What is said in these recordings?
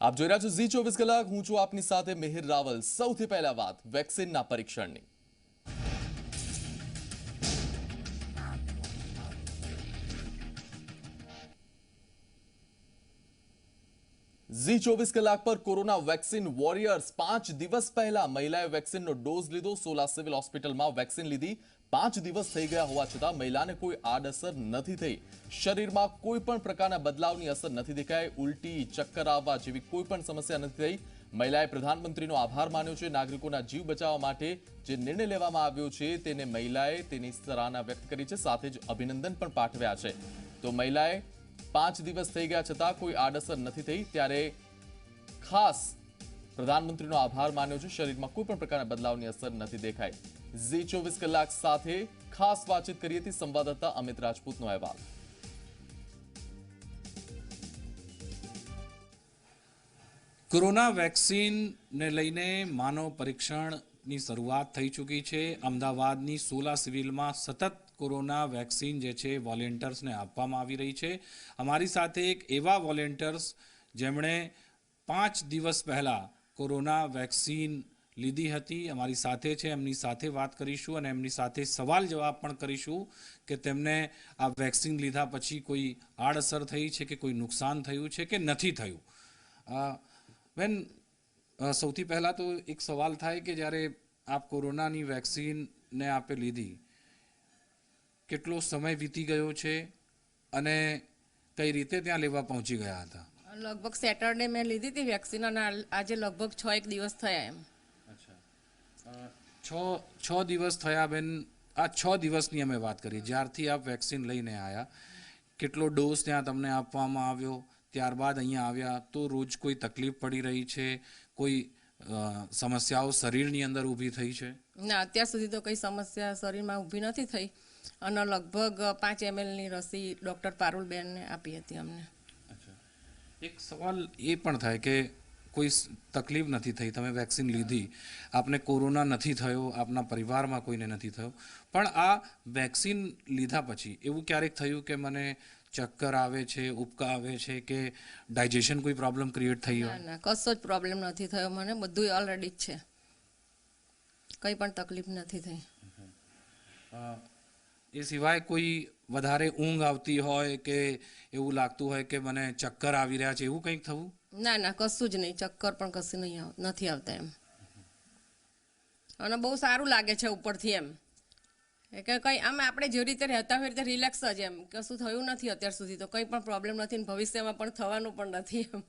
આપ જોઈ રહ્યા છો ઝી ચોવીસ કલાક. હું છું આપની સાથે મિહિર રાવલ. સૌથી પહેલા વાત વેક્સિનના પરીક્ષણની. ઝી ચોવીસ કલાક પર કોરોના વેક્સિન વોરિયર્સ પાંચ દિવસ પહેલા મહિલાએ વેક્સિનનો ડોઝ લીધો. સોલા સિવિલ હોસ્પિટલમાં વેક્સિન લીધી. પાંચ દિવસ થઈ ગયા હોવા છતાં મહિલાને કોઈ આડઅસર નથી થઈ. શરીરમાં કોઈ પણ પ્રકારના બદલાવની અસર નથી દેખાઈ. ઉલટી, ચક્કર આવવા જેવી કોઈ પણ સમસ્યા નથી થઈ. મહિલાએ પ્રધાનમંત્રીનો આભાર માન્યો છે. નાગરિકોના જીવ બચાવવા માટે જે નિર્ણય લેવામાં આવ્યો છે તેને મહિલાએ તેની સરાહના વ્યક્ત કરી છે. સાથે જ અભિનંદન પણ પાઠવ્યા છે. તો મહિલાએ પાંચ દિવસ થઈ ગયા છતાં કોઈ આડઅસર નથી થઈ. ત્યારે ખાસ પ્રધાનમંત્રીનો આભાર માન્યો છે. શરીરમાં કોઈ પણ પ્રકારના બદલાવની અસર નથી દેખાઈ. ઝી ચોવીસ કલાક સાથે ખાસ વાતચીત કરી હતી સંવાદદાતા અમિત રાજપૂતનો અહેવાલ. કોરોના વેક્સિનને લઈને માનવ પરીક્ષણની શરૂઆત થઈ ચૂકી છે. અમદાવાદની સોલા સિવિલમાં સતત કોરોના વેક્સિન જે છે વોલેન્ટર્સને આપવામાં આવી રહી છે. અમારી સાથે એક એવા વોલેન્ટર્સ જેમણે પાંચ દિવસ પહેલાં કોરોના વેક્સિન લીધી હતી. અમારી સાથે છે, એમની સાથે વાત કરીશું અને એમની સાથે સવાલ જવાબ પણ કરીશું કે તેમને આ વેક્સિન લીધા પછી કોઈ આડઅસર થઈ છે કે કોઈ નુકસાન થયું છે કે નથી થયું? બેન સૌથી પહેલાં તો એક સવાલ થાય કે જ્યારે આપ કોરોનાની વેક્સિનને આપે લીધી, કેટલો સમય વીતી ગયો છે અને કઈ રીતે ત્યાં લેવા પહોંચી ગયા હતા? લગભગ સેટરડે મેં લીધી હતી વેક્સિન અને આજે લગભગ છ એક દિવસ થયા એમ. છ છ દિવસ થયા બેન. આ છ દિવસની અમે વાત કરી. જ્યારથી આપ વેક્સિન લઈને આવ્યા કેટલો ડોઝ ત્યાં તમને આપવામાં આવ્યો ત્યારબાદ અહીંયા આવ્યા તો રોજ કોઈ તકલીફ પડી રહી છે? કોઈ સમસ્યાઓ શરીરની અંદર ઊભી થઈ છે? ના અત્યાર સુધી તો કંઈ સમસ્યા શરીરમાં ઊભી નથી થઈ. અને લગભગ પાંચ એમએલની રસી ડૉક્ટર પારુલબેનને આપી હતી અમને. એક સવાલ એ પણ થાય કે કોઈ તકલીફ નથી થઈ તમે વેક્સિન લીધી આપને કોરોના નથી થયો આપના પરિવારમાં કોઈને નથી થયો પણ આ વેક્સિન લીધા પછી એવું ક્યારેક થયું કે મને ચક્કર આવે છે ઉબકા આવે છે કે ડાયજેશન કોઈ પ્રોબ્લેમ ક્રિએટ થઈ હોય? ના કશો જ પ્રોબ્લેમ નથી થયો. મને બધું ઓલરેડી જ છે. કંઈ પણ તકલીફ નથી થઈ. એ સિવાય કોઈ વધારે ઊંઘ આવતી હોય કે એવું લાગતું હોય કે મને ચક્કર આવી રહ્યા છે, એવું કંઈક થવું? ના ના, કશું જ નહીં. ચક્કર પણ કશું નહીં નથી આવતા એમ. અને બહુ સારું લાગે છે ઉપરથી એમ. કે કંઈ, આમ આપણે જે રીતે રહેતા હોય રીતે રિલેક્સ જ એમ. કશું થયું નથી અત્યાર સુધી તો કંઈ પણ પ્રોબ્લેમ નથી ભવિષ્યમાં પણ થવાનું પણ નથી એમ.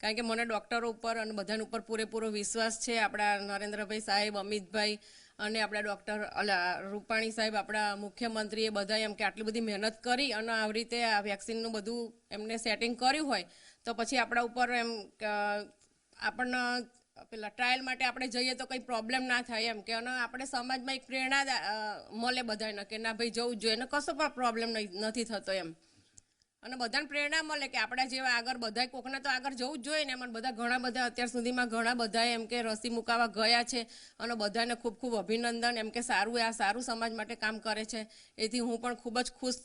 કારણ કે મને ડૉક્ટરો ઉપર અને બધાના ઉપર પૂરેપૂરો વિશ્વાસ છે. આપણા નરેન્દ્રભાઈ સાહેબ, અમિતભાઈ અને આપણા ડૉક્ટર અલા રૂપાણી સાહેબ આપણા મુખ્યમંત્રીએ બધા એમ કે આટલી બધી મહેનત કરી અને આવી રીતે આ વેક્સિનનું બધું એમને સેટિંગ કર્યું હોય, તો પછી આપણા ઉપર એમ આપણને પેલા ટ્રાયલ માટે આપણે જઈએ તો કંઈ પ્રોબ્લેમ ના થાય એમ કે અને આપણે સમાજમાં એક પ્રેરણા મળે બધાને કે ના ભાઈ જવું જોઈએ અને કશો પણ પ્રોબ્લેમ નથી થતો એમ. અને બધાને પ્રેરણા મળે કે આપણા જેવા આગળ બધા કોકને તો આગળ જવું જ જોઈએ ને. એમાં બધા ઘણા બધા અત્યાર સુધીમાં ઘણા બધા એમ કે રસી મુકાવા ગયા છે અને બધાને ખૂબ ખૂબ અભિનંદન એમ કે સારું આ સારું સમાજ માટે કામ કરે છે. એથી હું પણ ખૂબ જ ખુશ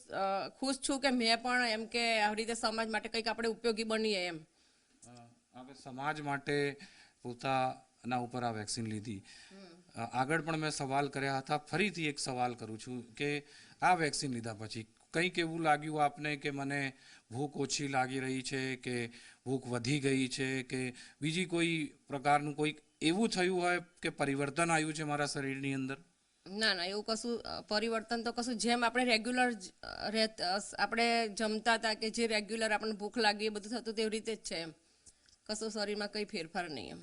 ખુશ છું કે મેં પણ એમ કે આવી રીતે સમાજ માટે કંઈક આપણે ઉપયોગી બનીએ એમ. આપણે સમાજ માટે પોતાના ઉપર આ વેક્સિન લીધી. આગળ પણ મેં સવાલ કર્યા હતા. ફરીથી એક સવાલ કરું છું કે આ વેક્સિન લીધા પછી કંઈક એવું લાગ્યું આપને કે મને ભૂખ ઓછી લાગી રહી છે કે ભૂખ વધી ગઈ છે કે બીજી કોઈ પ્રકારનું કોઈક એવું થયું હોય કે પરિવર્તન આવ્યું છે મારા શરીરની અંદર? ના ના એવું કશું પરિવર્તન તો કશું જેમ આપણે રેગ્યુલર આપણે જમતા હતા કે જે રેગ્યુલર આપણને ભૂખ લાગી એ બધું થતું તેવી રીતે જ છે એમ. કશું શરીરમાં કંઈ ફેરફાર નહીં એમ.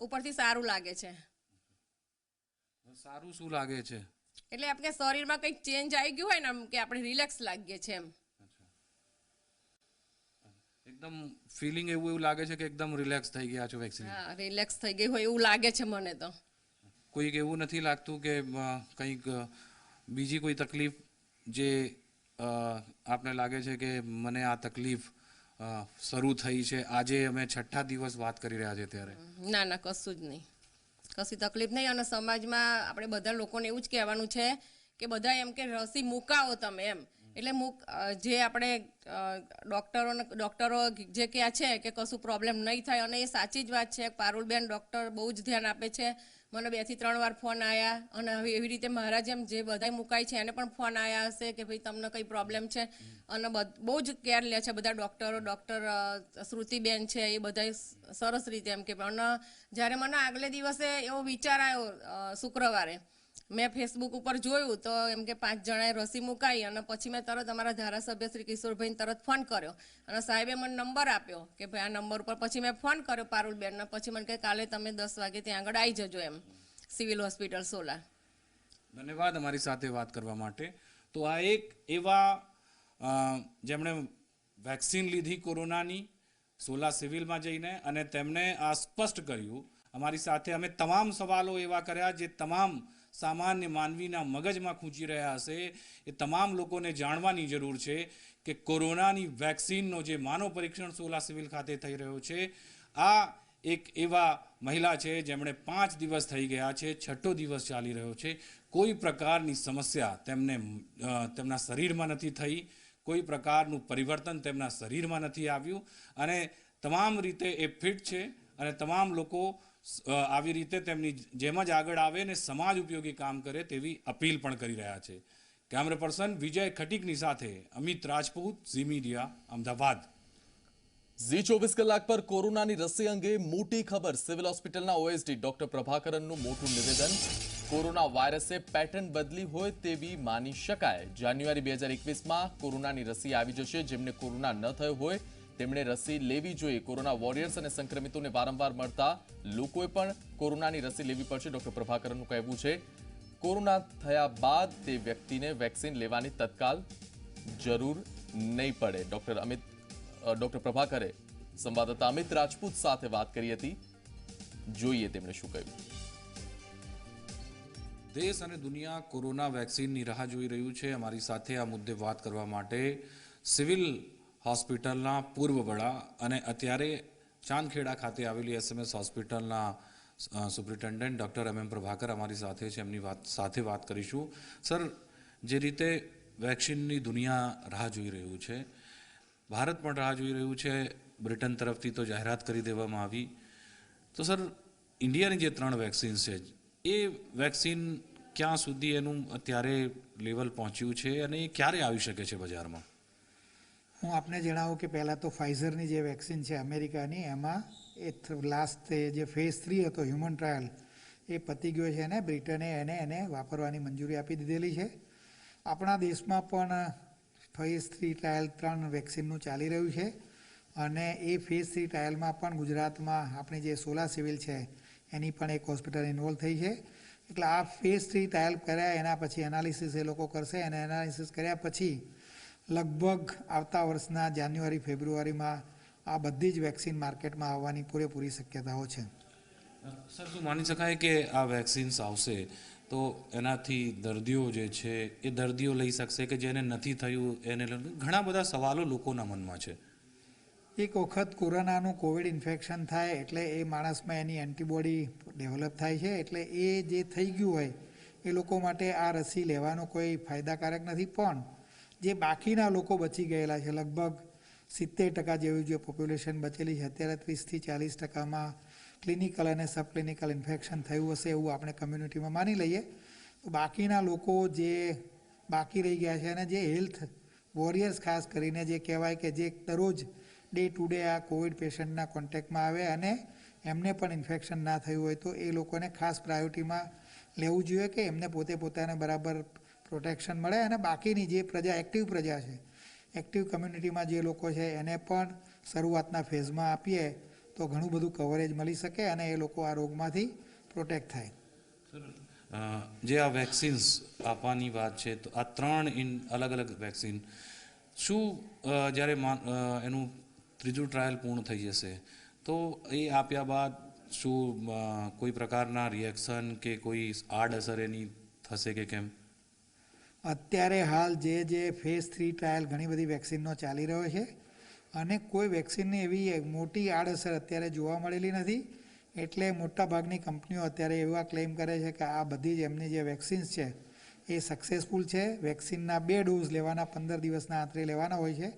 ઉપરથી સારું લાગે છે. સારું શું લાગે છે? એટલે આપણે શરીરમાં કંઈક ચેન્જ આવી ગયું હોય ને આમ કે આપણે રિલેક્સ લાગીએ છીએ એમ. એકદમ ફિલિંગ એવું એવું લાગે છે કે એકદમ રિલેક્સ થઈ ગયા છો વેક્સિન હા રિલેક્સ થઈ ગઈ હોય એવું લાગે છે મને તો. કોઈક એવું નથી લાગતું કે કંઈક બીજી કોઈ તકલીફ જે આપને લાગે છે કે મને આ તકલીફ શરૂ થઈ છે. આજે અમે છઠ્ઠા દિવસ વાત કરી રહ્યા છે ત્યારે. ના ના કશું જ નહીં. કશી તકલીફ નહીં અને સમાજમાં આપણે બધા લોકોને એવું જ કહેવાનું છે કે બધા એમ કે રસી મુકાવો તમે એમ. એટલે મુક જે આપણે ડૉક્ટરોને ડૉક્ટરો જે ક્યાં છે કે કશું પ્રોબ્લેમ નહીં થાય, અને એ સાચી જ વાત છે. પારુલબેન ડૉક્ટર બહુ જ ધ્યાન આપે છે. મને બેથી ત્રણ વાર ફોન આવ્યા અને હવે એવી રીતે મારા જેમ જે બધાય મુકાય છે, એને પણ ફોન આવ્યા હશે કે ભાઈ તમને કંઈ પ્રોબ્લેમ છે. અને બધ- બહુ જ કેર લે છે બધા ડૉક્ટરો ડૉક્ટર શ્રુતિબેન છે, એ બધા સરસ રીતે એમ કે, અને જ્યારે મને આગલે દિવસે એવો વિચાર આવ્યો શુક્રવારે મેં ફેસબુક ઉપર જોયું તો એમ કે પાંચ જણાએ રસી મુકાઈ અને પછી મેં તરત અમારા ધારાસભ્ય શ્રી કિશોરભાઈને તરત ફોન કર્યો. અને સાહેબે મને નંબર આપ્યો કે ભાઈ આ નંબર ઉપર પછી મેં ફોન કર્યો પારુલબેનને પછી મને કે કાલે તમે દસ વાગે ત્યાં આગળ આવી જજો એમ. Civil hospital Sola. ધન્યવાદ અમારી સાથે વાત કરવા માટે. તો આ એક એવા જેમણે વેક્સિન લીધી કોરોનાની, સોલા સિવિલમાં જઈને અને તેમણે આ સ્પષ્ટ કર્યું. અમારી સાથે અમે તમામ સવાલો એવા કર્યા જે તમામ સામાન્ય માનવીના મગજમાં ખૂંચી રહ્યા હશે, એ તમામ લોકોને જાણવાની જરૂર છે કે કોરોનાની વેક્સિનનો જે માનવ પરીક્ષણ સોલા સિવિલ ખાતે થઈ રહ્યો છે, આ એક એવા મહિલા છે જેમણે પાંચ દિવસ થઈ ગયા છે, છઠ્ઠો દિવસ ચાલી રહ્યો છે. કોઈ પ્રકારની સમસ્યા તેમને તેમના શરીરમાં નથી થઈ, કોઈ પ્રકારનું પરિવર્તન તેમના શરીરમાં નથી આવ્યું અને તમામ રીતે એ ફિટ છે અને તમામ લોકો આવી રીતે તેમની જેમ જ આગળ આવે ને સમાજ ઉપયોગી કામ કરે તેવી અપીલ પણ કરી રહ્યા છે. કેમેરા પર્સન વિજય ખટીકની સાથે Amit Rajput, Zee media, Ahmedabad. Zee ચોવીસ કલાક પર કોરોનાની રસી અંગે મોટી ખબર. સિવિલ હોસ્પિટલના ઓએસડી ડોક્ટર પ્રભાકરનનું મોટું નિવેદન. કોરોના વાયરસે પેટર્ન બદલી હોય તેવી માની શકાય. જાન્યુઆરી બે હજાર એકવીસમાં કોરોનાની રસી આવી જશે. જેમને કોરોના ન થયો હોય તેમણે રસી લેવી જોઈએ. કોરોના વોરિયર્સ અને સંક્રમિતોને વારંવાર મળતા લોકોએ પણ કોરોનાની રસી લેવી પડશે, ડોક્ટર પ્રભાકરનનું કહેવું છે. કોરોના થયા બાદ તે વ્યક્તિને વેક્સિન લેવાની તત્કાલ જરૂર નહીં પડે. ડોક્ટર અમિત ડોક્ટર પ્રભાકરે સંવાદદાતા અમિત રાજપૂત સાથે વાત કરી હતી. જોઈએ તેમણે શું કહ્યું. દેશ અને દુનિયા કોરોના વેક્સિનની રાહ જોઈ રહ્યું છે. અમારી સાથે આ મુદ્દે વાત કરવા માટે સિવિલ હોસ્પિટલના પૂર્વ વડા અને અત્યારે ચાંદખેડા ખાતે આવેલી એસએમએસ હોસ્પિટલના superintendent doctor M M Prabhakar અમારી સાથે છે, એમની વાત, સાથે વાત કરીશું. સર, જે રીતે વેક્સિનની દુનિયા રાહ જોઈ રહ્યું છે, ભારત પણ રાહ જોઈ રહ્યું છે, બ્રિટન તરફથી તો જાહેરાત કરી દેવામાં આવી. તો સર, ઇન્ડિયાની જે ત્રણ વેક્સિન છે, એ વેક્સિન ક્યાં સુધી એનું અત્યારે લેવલ પહોંચ્યું છે અને એ ક્યારે આવી શકે છે બજારમાં? હું આપને જણાવું કે પહેલાં તો ફાઇઝરની જે વેક્સિન છે અમેરિકાની, એમાં એ લાસ્ટ જે ફેઝ થ્રી હતો હ્યુમન ટ્રાયલ એ પતી ગયો છે અને બ્રિટને એને એને વાપરવાની મંજૂરી આપી દીધેલી છે. આપણા દેશમાં પણ ફેઝ થ્રી ટ્રાયલ ત્રણ વેક્સિનનું ચાલી રહ્યું છે અને એ ફેઝ થ્રી ટ્રાયલમાં પણ ગુજરાતમાં આપણી જે સોલા સિવિલ છે, એની પણ એક હોસ્પિટલ ઇન્વોલ્વ થઈ છે. એટલે આ ફેઝ થ્રી ટ્રાયલ કર્યા એના પછી એનાલિસિસ એ લોકો કરશે અને એનાલિસિસ કર્યા પછી લગભગ આવતા વર્ષના જાન્યુઆરી ફેબ્રુઆરીમાં આ બધી જ વેક્સિન માર્કેટમાં આવવાની પૂરેપૂરી શક્યતાઓ છે. સર શું માની શકાય કે આ વેક્સિન્સ આવશે તો એનાથી દર્દીઓ જે છે એ દર્દીઓ લઈ શકશે કે જેને નથી થયું એને ઘણા બધા સવાલો લોકોના મનમાં છે. એક વખત કોરોનાનું કોવિડ ઇન્ફેક્શન થાય એટલે એ માણસમાં એની એન્ટીબોડી ડેવલપ થાય છે એટલે એ જે થઈ ગયું હોય એ લોકો માટે આ રસી લેવાનો કોઈ ફાયદાકારક નથી. પણ જે બાકીના લોકો બચી ગયેલા છે, લગભગ સિત્તેર ટકા જેવી જે પોપ્યુલેશન બચેલી છે, અત્યારે ત્રીસથી ચાલીસ ટકામાં ક્લિનિકલ અને સબ ક્લિનિકલ ઇન્ફેક્શન થયું હશે એવું આપણે કમ્યુનિટીમાં માની લઈએ. તો બાકીના લોકો જે બાકી રહી ગયા છે અને જે હેલ્થ વોરિયર્સ ખાસ કરીને જે કહેવાય કે જે દરરોજ ડે ટુ ડે આ કોવિડ પેશન્ટના કોન્ટેક્ટમાં આવે અને એમને પણ ઇન્ફેક્શન ના થયું હોય તો એ લોકોને ખાસ પ્રાયોરિટીમાં લેવું જોઈએ કે એમને પોતે પોતાને બરાબર પ્રોટેક્શન મળે અને બાકીની જે પ્રજા એક્ટિવ પ્રજા છે એક્ટિવ કમ્યુનિટીમાં જે લોકો છે, એને પણ શરૂઆતના ફેઝમાં આપીએ તો ઘણું બધું કવરેજ મળી શકે અને એ લોકો આ રોગમાંથી પ્રોટેક્ટ થાય. જે આ વેક્સિન્સ આપવાની વાત છે, તો આ ત્રણ ઇન, અલગ અલગ વેક્સિન શું જ્યારે એનું ત્રીજું ટ્રાયલ પૂર્ણ થઈ જશે, તો એ આપ્યા બાદ શું કોઈ પ્રકારના રિએક્શન કે કોઈ આડઅસર એની થશે કે કેમ? અત્યારે હાલ જે જે ફેઝ થ્રી ટ્રાયલ ઘણી બધી વેક્સિનનો ચાલી રહ્યો છે અને કોઈ વેક્સિનની એવી મોટી આડઅસર અત્યારે જોવા મળેલી નથી. એટલે મોટાભાગની કંપનીઓ અત્યારે એવા ક્લેમ કરે છે કે આ બધી જ એમની જે વેક્સિન્સ છે એ સક્સેસફુલ છે. વેક્સિનના બે ડોઝ લેવાના, પંદર દિવસના આંતરે લેવાના હોય છે.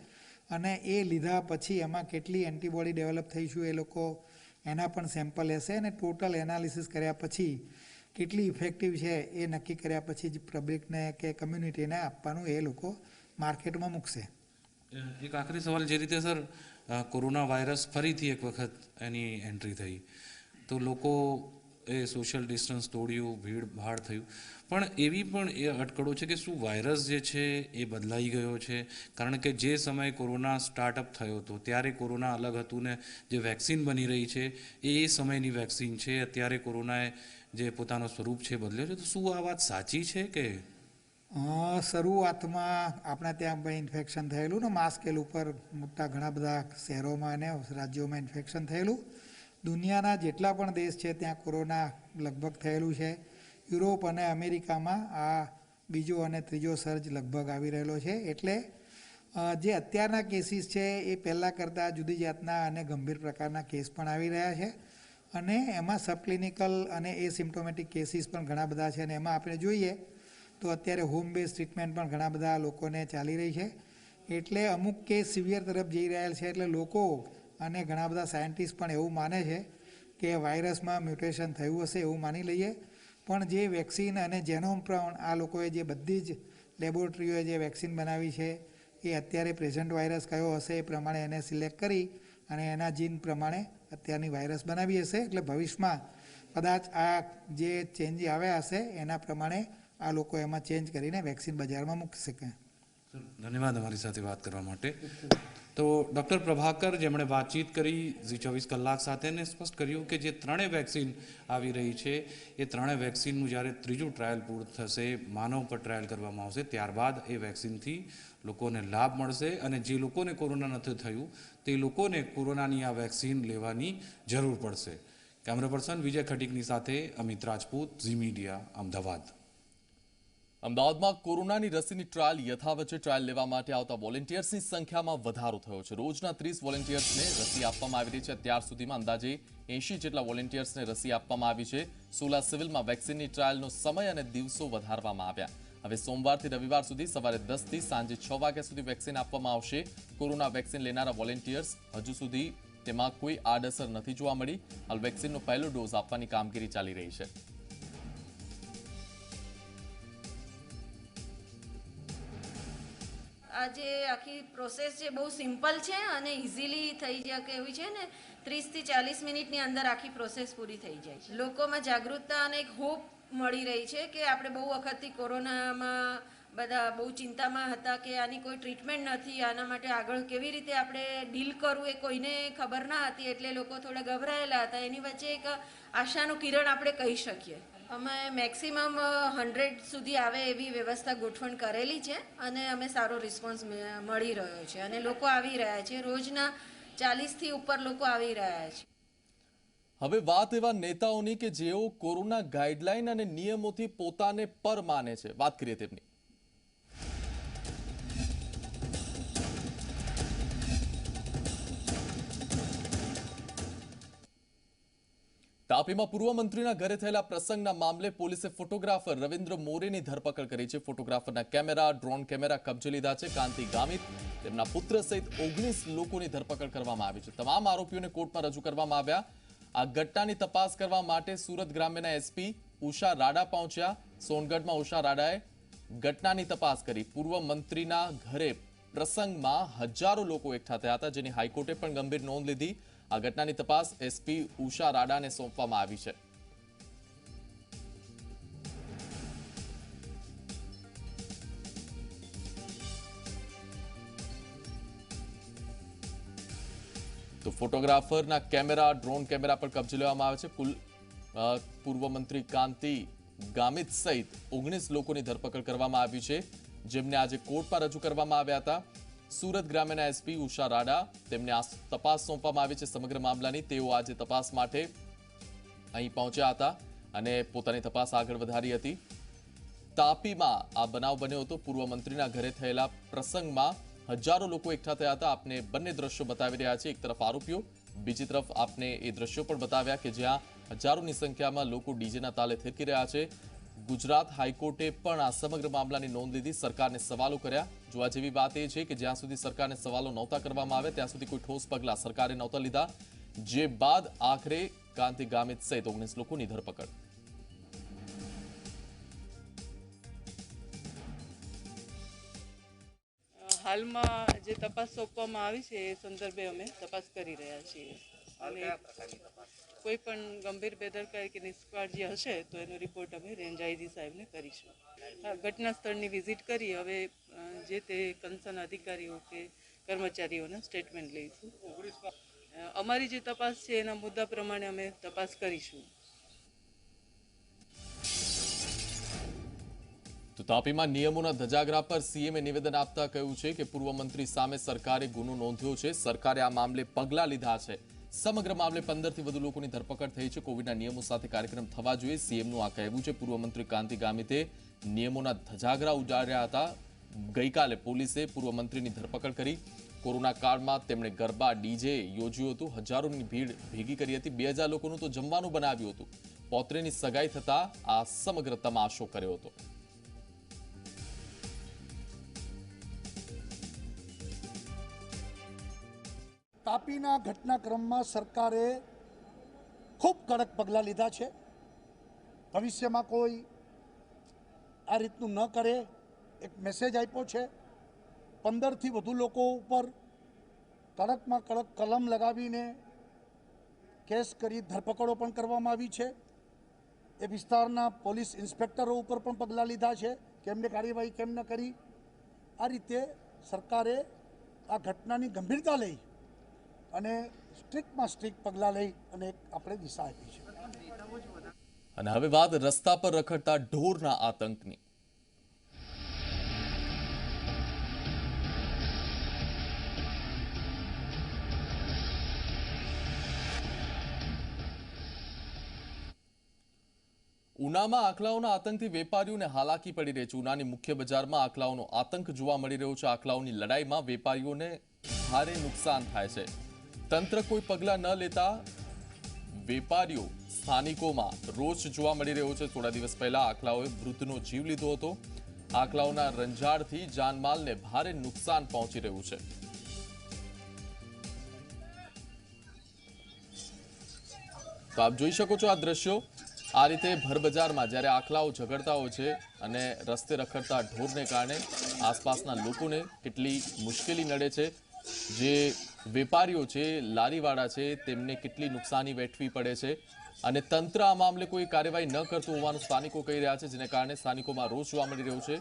અને એ લીધા પછી એમાં કેટલી એન્ટીબોડી ડેવલપ થઈ છું એ લોકો એના પણ સેમ્પલ લેશે અને ટોટલ એનાલિસિસ કર્યા પછી કેટલી ઇફેક્ટિવ છે એ નક્કી કર્યા પછી જ પબ્લિકને કે કમ્યુનિટીને આપવાનું એ લોકો માર્કેટમાં મૂકશે. એક આખરી સવાલ જે રીતે સર કોરોના વાયરસ ફરીથી એક વખત એની એન્ટ્રી થઈ. તો લોકો એ સોશિયલ ડિસ્ટન્સ તોડ્યું, ભીડ ભાડ થયું. પણ એવી પણ એ અટકળો છે કે શું વાયરસ જે છે એ બદલાઈ ગયો છે? કારણ કે જે સમયે કોરોના સ્ટાર્ટઅપ થયો હતો, ત્યારે કોરોના અલગ હતું ને જે વેક્સિન બની રહી છે, એ એ સમયની વેક્સિન છે. અત્યારે કોરોનાએ જે પોતાનો સ્વરૂપ છે બદલ્યો છે, તો શું આ વાત સાચી છે કે? શરૂઆતમાં આપણા ત્યાં ભાઈ ઇન્ફેક્શન થયેલું ને માસ્કેલ ઉપર મોટા ઘણા બધા શહેરોમાં અને રાજ્યોમાં ઇન્ફેક્શન થયેલું. દુનિયાના જેટલા પણ દેશ છે ત્યાં કોરોના લગભગ થયેલું છે. યુરોપ અને અમેરિકામાં આ બીજો અને ત્રીજો સર્જ લગભગ આવી રહેલો છે. એટલે જે અત્યારના કેસીસ છે એ પહેલાં કરતાં જુદી જાતના અને ગંભીર પ્રકારના કેસ પણ આવી રહ્યા છે. અને એમાં સબક્લિનિકલ અને એ સિમ્ટોમેટિક કેસીસ પણ ઘણા બધા છે અને એમાં આપણે જોઈએ તો અત્યારે હોમ બેઝ ટ્રીટમેન્ટ પણ ઘણા બધા લોકોને ચાલી રહી છે. એટલે અમુક કેસ સિવિયર તરફ જઈ રહ્યા છે એટલે લોકો અને ઘણા બધા સાયન્ટિસ્ટ પણ એવું માને છે કે વાયરસમાં મ્યુટેશન થયું હશે એવું માની લઈએ. પણ જે વેક્સિન અને જેનોમ પણ આ લોકોએ જે બધી જ લેબોરેટરીઓએ જે વેક્સિન બનાવી છે એ અત્યારે પ્રેઝન્ટ વાયરસ કયો હશે એ પ્રમાણે એને સિલેક્ટ કરી અને એના જીન પ્રમાણે અત્યારની વાયરસ બનાવી હશે. એટલે ભવિષ્યમાં કદાચ આ જે ચેન્જ આવ્યા હશે, એના પ્રમાણે આ લોકો એમાં ચેન્જ કરીને વેક્સિન બજારમાં મૂકી શકે. ધન્યવાદ અમારી સાથે વાત કરવા માટે. તો ડૉક્ટર પ્રભાકર, જેમણે વાતચીત કરી ઝી ચોવીસ કલાક સાથે ને સ્પષ્ટ કર્યું કે જે ત્રણેય વેક્સિન આવી રહી છે, એ ત્રણેય વેક્સિનનું જ્યારે ત્રીજું ટ્રાયલ પૂરું થશે, માનવ પર ટ્રાયલ કરવામાં આવશે, ત્યારબાદ એ વેક્સિનથી લોકોને લાભ મળશે અને જે લોકોને કોરોના નથી થયું, તે લોકોને કોરોનાની આ વેક્સિન લેવાની જરૂર પડશે. કેમેરા પર્સન વિજય ખટીકની સાથે અમિત રાજપૂત, ઝી મીડિયા, અમદાવાદ. અમદાવાદમાં કોરોનાની રસીની ટ્રાયલ યથાવચ્ચે ટ્રાયલ લેવા માટે આવતા વોલેન્ટિયર્સની સંખ્યામાં વધારો થયો છે. રોજના ત્રીસ વોલેન્ટિયર્સને રસી આપવામાં આવી રહી છે. ત્યાર સુધીમાં અંદાજે એંશી જેટલા વોલેન્ટિયર્સને રસી આપવામાં આવી છે. સોલા સિવિલમાં વેક્સિનની ટ્રાયલનો સમય અને દિવસો વધારવામાં આવ્યા. હવે સોમવારથી રવિવાર સુધી સવારે દસથી સાંજે છ વાગ્યા સુધી વેક્સિન આપવામાં આવશે. કોરોના વેક્સિન લેનારા વોલેન્ટિયર્સ હજુ સુધી તેમાં કોઈ આડઅસર નથી જોવા મળી. હાલ વેક્સિનનો પહેલો ડોઝ આપવાની કામગીરી ચાલી રહી છે. આ જે આખી પ્રોસેસ છે બહુ સિમ્પલ છે અને ઇઝીલી થઈ જાય કે એવી છે ને, ત્રીસથી ચાલીસ મિનિટની અંદર આખી પ્રોસેસ પૂરી થઈ જાય છે. લોકોમાં જાગૃતતા અને એક હોપ મળી રહી છે કે આપણે બહુ વખતથી કોરોનામાં બધા બહુ ચિંતામાં હતા કે આની કોઈ ટ્રીટમેન્ટ નથી, આના માટે આગળ કેવી રીતે આપણે ડીલ કરવું એ કોઈને ખબર ના હતી એટલે લોકો થોડા ગભરાયેલા હતા. એની વચ્ચે એક આશાનું કિરણ આપણે કહી શકીએ. અમે મેક્સિમમ હંડ્રેડ સુધી આવે એવી વ્યવસ્થા ગોઠવણ કરેલી છે અને અમે સારો રિસ્પોન્સ મળી રહ્યો છે અને લોકો આવી રહ્યા છે. રોજના ચાલીસથી ઉપર લોકો આવી રહ્યા છે. હવે વાત એવા નેતાઓની કે જેઓ કોરોના ગાઈડલાઈન અને નિયમોથી પોતાને પર માને છે. વાત કરીએ તેમની. તાપીમાં પૂર્વ મંત્રીના ઘરે થયેલા પ્રસંગના મામલે પોલીસે ફોટોગ્રાફર રવિન્દ્ર મોરેની ધરપકડ કરી છે. ફોટોગ્રાફરના કેમેરા, ડ્રોન કેમેરા કબજે લીધા છે. કાંતિ ગામિત, તેમના પુત્ર સહિત ઓગણીસ લોકોની ધરપકડ કરવામાં આવી છે. તમામ આરોપીઓને કોર્ટમાં રજૂ કરવામાં આવ્યા. આ ઘટનાની તપાસ કરવા માટે સુરત ગ્રામ્યના એસપી ઉષા રાડા પહોંચ્યા. સોનગઢમાં ઉષા રાડાએ ઘટનાની તપાસ કરી. પૂર્વ મંત્રીના ઘરે પ્રસંગમાં હજારો લોકો એકઠા થયા હતા, જેની હાઈકોર્ટે પણ ગંભીર નોંધ લીધી. આ ઘટનાની તપાસ એસપી ઉષા રાડાને સોંપવામાં આવી છે. તો ફોટોગ્રાફરના કેમેરા, ડ્રોન કેમેરા પર કબજે લેવામાં આવે છે. કુલ પૂર્વ મંત્રી કાંતિ ગામિત સહિત ઓગણીસ લોકોની ધરપકડ કરવામાં આવી છે, જેમને આજે કોર્ટમાં રજૂ કરવામાં આવ્યા હતા. સુરત ગ્રામ્યના એસપી ઉષા રાડા તેમને આ તપાસ સોંપવામાં આવી છે. સમગ્ર મામલાની તેઓ આજે તપાસ માટે અહીં પહોંચ્યા હતા અને પોતાની તપાસ આગળ વધારી હતી. તાપીમાં આ બનાવ બન્યો હતો. પૂર્વ મંત્રીના ઘરે થયેલા પ્રસંગમાં હજારો લોકો એકઠા થયા હતા. આપને બંને દ્રશ્યો બતાવી રહ્યા છે એક તરફ આરોપીઓ, બીજી તરફ આપને એ દ્રશ્યો પણ બતાવ્યા કે જ્યાં હજારોની સંખ્યામાં લોકો ડીજેના તાલે થેરકી રહ્યા છે. ગુજરાત હાઈકોર્ટે પણ આ સમગ્ર મામલાની નોંધ લીધી. સરકારને સવાલો કર્યા. જોવા જેવી વાત એ છે કે જ્યાં સુધી સરકારને સવાલો નહોતા કરવામાં આવે ત્યાં સુધી કોઈ ઠોસ પગલાં સરકારે નહોતા લીધા. જે બાદ આખરે કાંતિ ગામિત સહિત ઓગણીસ લોકોની ધરપકડ. હાલમાં જે તપાસ સોંપવામાં આવી છે એ સંદર્ભે અમે તપાસ કરી રહ્યા છીએ. અને કોઈ પણ ગંભીર બેદરકારી કે નિષ્કાળજી હશે, તો એનો રિપોર્ટ અમે રેન્જ આઈજી સાહેબને કરીશું. ઘટના સ્થળની વિઝિટ કરી હવે જે તે કન્સર્ન અધિકારીઓ કે કર્મચારીઓના સ્ટેટમેન્ટ લઈશું. અમારી જે તપાસ છે, એના મુદ્દા પ્રમાણે અમે તપાસ કરીશું. તો તાપીમાં નિયમોના ધજાગરા પર સીએમએ નિવેદન આપતા કહ્યું છે કે પૂર્વ મંત્રી સામે સરકારે ગુનો નોંધ્યો છે. સરકારે આ મામલે પગલાં લીધા છે. સમગ્ર મામલે પંદરથી વધુ લોકોની ધરપકડ થઈ છે. કોવિડના નિયમો સાથે કાર્યક્રમ થવા જોઈએ. સીએમનું આ કહેવું છે. પૂર્વ મંત્રી કાંતિ ગામિતે નિયમોના ધજાગરા ઉજાડ્યા હતા. ગઈકાલે પોલીસે પૂર્વ મંત્રીની ધરપકડ કરી. કોરોના કાળમાં તેમણે ગરબા, ડીજે, યોજ્યું હતું. હજારોની ભીડ ભેગી કરી હતી. બે હજાર લોકોનું તો જમવાનું બનાવ્યું હતું. પોત્રેની સગાઈ થતાં આ સમગ્ર તમાશો કર્યો હતો. તાપીના ઘટનાક્રમમાં સરકારે ખૂબ કડક પગલાં લીધા છે. ભવિષ્યમાં કોઈ આ રીતનું ન કરે એક મેસેજ આપ્યો છે. પંદરથી વધુ લોકો ઉપર કડકમાં કડક કલમ લગાવીને કેસ કરી ધરપકડો પણ કરવામાં આવી છે. એ વિસ્તારના પોલીસ ઇન્સ્પેક્ટરો ઉપર પણ પગલાં લીધા છે કેમને કાર્યવાહી કેમ ન કરી. આ રીતે સરકારે આ ઘટનાની ગંભીરતા લઈ અને સ્ટ્રિક્ટમાં સ્ટ્રિક્ટ પગલાં લઈ અને આપણે દિશા આપી છે. અને હવે વાત રસ્તા પર રખડતા ઢોરના આતંકની. ઉનામાં આખલાઓના આતંકથી વેપારીઓને હાલાકી પડી રહી છે. ઉનાની મુખ્ય બજારમાં આખલાઓનો આતંક જોવા મળી રહ્યો છે. આખલાઓની લડાઈમાં વેપારીઓને ભારે નુકસાન થાય છે. તંત્ર કોઈ પગલાં ન લેતા વેપારીઓ સ્થાનિકોમાં રોષ જોવા મળી રહ્યો છે. થોડા દિવસ પહેલા આખલાઓએ વૃદ્ધનો જીવ લીધો હતો. આખલાઓના રંજાડથી જાનમાલને ભારે નુકસાન પહોંચી રહ્યું છે. તો આપ જોઈ શકો છો આ દ્રશ્યો. આ રીતે ભરબજારમાં જ્યારે આખલાઓ ઝઘડતા હોય છે અને રસ્તે રખડતા ઢોરને કારણે આસપાસના લોકોને કેટલી મુશ્કેલી નડે છે. જે વેપારીઓ છે, લારીવાળા છે, તેમને કેટલી નુકસાની વેઠવી પડે છે અને તંત્ર આ મામલે કોઈ કાર્યવાહી ન કરતું હોવાનું સ્થાનિકો કહી રહ્યા છે, જેને કારણે સ્થાનિકોમાં રોષ જોવા મળી રહ્યો છે.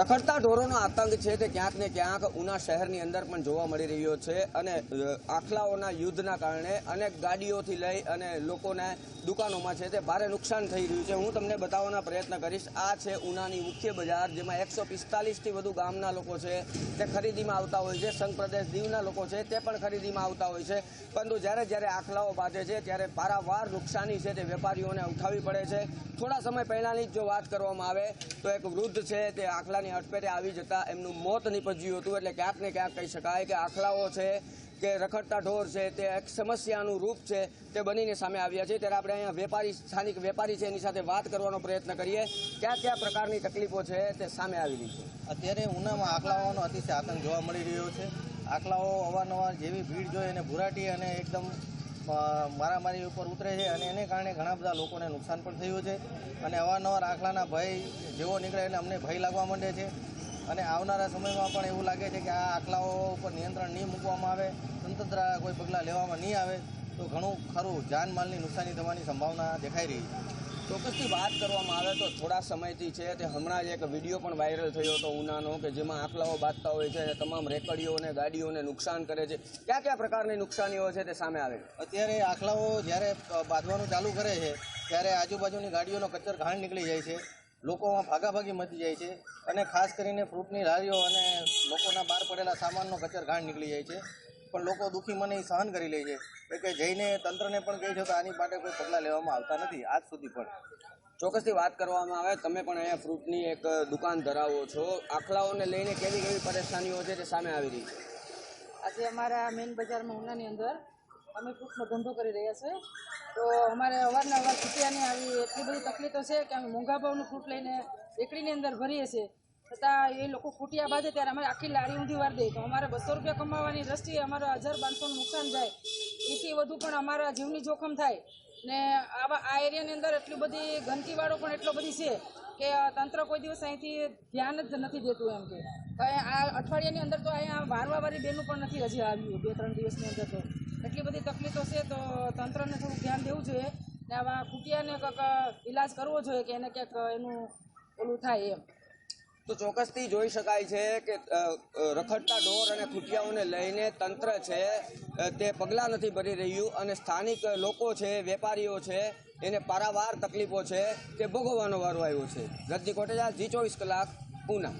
રખડતા ઢોરોનો આતંક છે તે ક્યાંક ને ક્યાંક ઉના શહેરની અંદર પણ જોવા મળી રહ્યો છે અને આખલાઓના યુદ્ધના કારણે અનેક ગાડીઓથી લઈ અને લોકોને દુકાનોમાં છે તે ભારે નુકસાન થઈ રહ્યું છે. હું તમને બતાવવાના પ્રયત્ન કરીશ. આ છે ઉનાની મુખ્ય બજાર જેમાં એકસો પિસ્તાલીસથી વધુ ગામના લોકો છે તે ખરીદીમાં આવતા હોય છે. સંઘ પ્રદેશ દીવના લોકો છે તે પણ ખરીદીમાં આવતા હોય છે. પરંતુ જ્યારે જ્યારે આખલાઓ બાંધે છે ત્યારે પારાવાર નુકસાની છે તે વેપારીઓને ઉઠાવવી પડે છે. થોડા સમય પહેલાની જ જો વાત કરવામાં આવે તો એક વૃદ્ધ છે તે આખલાની હટપેટે આવી જતા એમનું મોત નીપજ્યું હતું. એટલે ક્યાંક ને ક્યાંક કહી શકાય કે આખલાઓ છે, કે રખડતા ઢોર છે, તે એક સમસ્યાનું રૂપ છે, તે બનીને સામે આવ્યા છે. ત્યારે આપણે અહીંયા વેપારી, સ્થાનિક વેપારી છે, એની સાથે વાત કરવાનો પ્રયત્ન કરીએ. કયા કયા પ્રકારની તકલીફો છે, તે સામે આવેલી છે. અત્યારે ઉનામાં આખલાઓનો અતિશય આતંક જોવા મળી રહ્યો છે. આખલાઓ અવારનવાર જેવી ભીડ જોઈ અને ભુરાટી અને એકદમ મારામારી ઉપર ઉતરે છે અને એને કારણે ઘણા બધા લોકોને નુકસાન પણ થયું છે. અને અવારનવાર આખલાના ભય જેવો નીકળે એટલે અમને ભય લાગવા માંડે છે. અને આવનારા સમયમાં પણ એવું લાગે છે કે આ આખલાઓ ઉપર નિયંત્રણ નહીં મૂકવામાં આવે, તંત્ર દ્વારા કોઈ પગલાં લેવામાં નહીં આવે, તો ઘણું ખરું જાનમાલની નુકસાની થવાની સંભાવના દેખાઈ રહી છે. ચોક્કસથી વાત કરવામાં આવે તો થોડા સમયથી છે તે હમણાં જ એક વીડિયો પણ વાયરલ થયો હતો ઉનાનો કે જેમાં આખલાઓ બાંધતા હોય છે તમામ રેકડીઓને, ગાડીઓને નુકસાન કરે છે. કયા કયા પ્રકારની નુકસાનીઓ છે તે સામે આવે અત્યારે આખલાઓ જ્યારે બાંધવાનું ચાલુ કરે છે, ત્યારે આજુબાજુની ગાડીઓનો કચર ઘાણ નીકળી જાય છે, લોકોમાં ભાગાભાગી મચી જાય છે અને ખાસ કરીને ફ્રૂટની લારીઓ અને લોકોના બહાર પડેલા સામાનનો કચર ઘાણ નીકળી જાય છે. પણ લોકો દુઃખી મને સહન કરી લે છે. એ કે જઈને તંત્રને પણ કહે છે કે આની માટે કોઈ પગલાં લેવામાં આવતા નથી આજ સુધી પણ. ચોક્કસથી વાત કરવામાં આવે. તમે પણ અહીંયા ફ્રૂટની એક દુકાન ધરાવો છો. આખલાઓને લઈને કેવી કેવી પરેશાનીઓ છે તે સામે આવી રહી છે? આજે અમારા મેઇન બજારમાં ઉનાની અંદર અમે ફ્રૂટનો ધંધો કરી રહ્યા છે. તો અમારે અવારનવાર ખૂટિયાની આવી એટલી બધી તકલીફો છે કે અમે મોંઘા ભાવનું ફ્રૂટ લઈને એકડીની અંદર ભરીએ છીએ. છતાં એ લોકો ખૂટિયા બાંધે ત્યારે અમારે આખી લારી ઊંધી વાર દે તો અમારે બસો રૂપિયા કમાવાની દ્રષ્ટિએ અમારે હજાર પાંચસોનું નુકસાન જાય એથી વધુ પણ અમારા જીવની જોખમ થાય. ને આવા આ એરિયાની અંદર એટલી બધી ગંદકીવાળો પણ એટલો બધી છે કે તંત્ર કોઈ દિવસ અહીંથી ધ્યાન જ નથી દેતું એમ કે. આ અઠવાડિયાની અંદર તો અહીંયા વારવાવાળી બેનું પણ નથી હજી આવ્યું, બે, ત્રણ દિવસની અંદર તો. એટલી બધી તકલીફો છે તો તંત્રને થોડું ધ્યાન દેવું જોઈએ ને આવા ખૂટિયાને કંઈક ઈલાજ કરવો જોઈએ કે એને ક્યાંક એનું ઓલું થાય એમ. તો ચોક્કસથી જોઈ શકાય છે કે રખડતા ઢોર અને ખૂટિયાઓને લઈને તંત્ર છે તે પગલાં નથી ભરી રહ્યું અને સ્થાનિક લોકો છે, વેપારીઓ છે, એને પારાવાર તકલીફો છે તે ભોગવવાનો વારો આવ્યો છે. રજની કોટેજા, જી ચોવીસ કલાક, પૂના.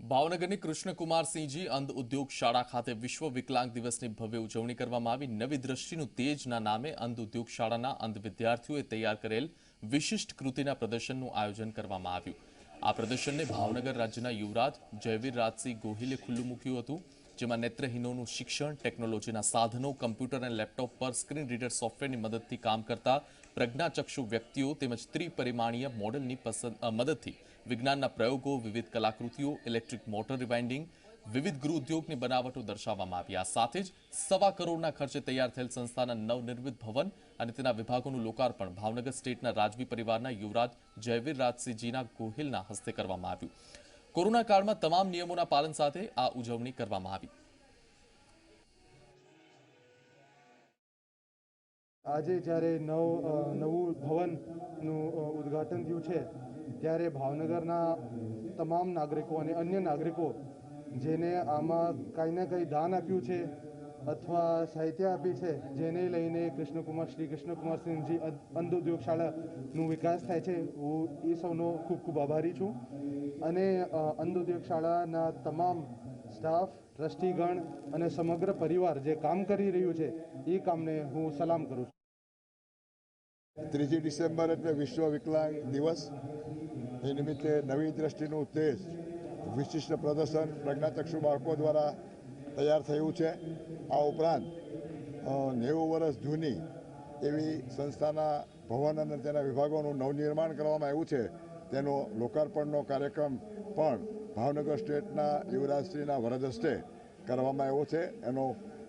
ભાવનગરની કૃષ્ણકુમારસિંહજી અંધ ઉદ્યોગ શાળા ખાતે વિશ્વ વિકલાંગ દિવસની ભવ્ય ઉજવણી કરવામાં આવી. નવી દ્રષ્ટિનું તેજના નામે અંધ ઉદ્યોગ શાળાના અંધ વિદ્યાર્થીઓએ તૈયાર કરેલ વિશિષ્ટ કૃતિના પ્રદર્શનનું આયોજન કરવામાં આવ્યું. આ પ્રદર્શનને ભાવનગર રાજ્યના યુવરાજ જયવીર રાજસિંહ ગોહિલે ખુલ્લું મૂક્યું હતું, જેમાં નેત્રહીનોનું શિક્ષણ, ટેકનોલોજીના સાધનો, કમ્પ્યુટર અને લેપટોપ પર સ્ક્રીન રીડર સોફ્ટવેરની મદદથી કામ કરતા પ્રજ્ઞાચક્ષુ વ્યક્તિઓ તેમજ ત્રિપરિમાણીય મોડલની પસંદ મદદથી વિજ્ઞાનના પ્રયોગો, વિવિધ કલાકૃતિઓ, ઇલેક્ટ્રિક મોટર રિવાઇન્ડિંગ, વિવિધ ગૃહ ઉદ્યોગની બનાવટો દર્શાવવામાં આવી આ સાથે જ સવા કરોડના ખર્ચે તૈયાર થયેલ સંસ્થાના નવનિર્મિત ભવન અને તેના વિભાગોનું લોકાર્પણ ભાવનગર સ્ટેટના રાજવી પરિવારના યુવરાજ જયવીર રાજસિંહજીના ગોહિલના હસ્તે કરવામાં આવ્યું. કોરોના કાળમાં તમામ નિયમોના પાલન સાથે આ ઉજવણી કરવામાં આવી. આજે જ્યારે નવ નવું ભવનનું ઉદ્ઘાટન થયું છે, ત્યારે ભાવનગરના તમામ નાગરિકો અને અન્ય નાગરિકો જેને આમાં કાંઈ ને કંઈ દાન આપ્યું છે અથવા સાહિત્ય આપી છે, જેને લઈને કૃષ્ણકુમાર, શ્રી કૃષ્ણકુમારસિંહજી અંધ ઉદ્યોગ શાળાનું વિકાસ થાય છે, હું એ સૌનો ખૂબ ખૂબ આભારી છું. અને અંધ ઉદ્યોગ શાળાના તમામ સ્ટાફ, ટ્રસ્ટીગણ અને સમગ્ર પરિવાર જે કામ કરી રહ્યું છે, એ કામને હું સલામ કરું છું. ત્રીજી ડિસેમ્બર એટલે વિશ્વ વિકલાંગ દિવસ. એ નિમિત્તે નવી દ્રષ્ટિનું ઉત્તેજ વિશિષ્ટ પ્રદર્શન પ્રજ્ઞાચક્ષુ બાળકો દ્વારા તૈયાર થયું છે આ ઉપરાંત નેવું વર્ષ જૂની એવી સંસ્થાના ભવન અને તેના વિભાગોનું નવનિર્માણ કરવામાં આવ્યું છે. તેનો લોકાર્પણનો કાર્યક્રમ પણ ભાવનગર સ્ટેટના યુવરાજશ્રીના વરદ હસ્તે કરવામાં આવ્યો છે. એનો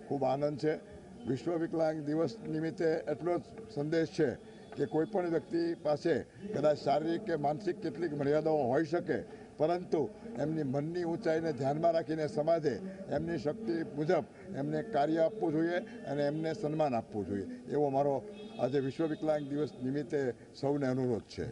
ખૂબ આનંદ છે. વિશ્વ વિકલાંગ દિવસ નિમિત્તે એટલો જ સંદેશ છે કે કોઈપણ વ્યક્તિ પાસે કદાચ શારીરિક કે માનસિક કેટલીક મર્યાદાઓ હોઈ શકે પરંતુ એમની મનની ઊંચાઈને ધ્યાનમાં રાખીને સમાજે એમની શક્તિ મુજબ એમને કાર્ય આપવું જોઈએ અને એમને સન્માન આપવું જોઈએ. એવો મારો આજે વિશ્વ વિકલાંગ દિવસ નિમિત્તે સૌને અનુરોધ છે.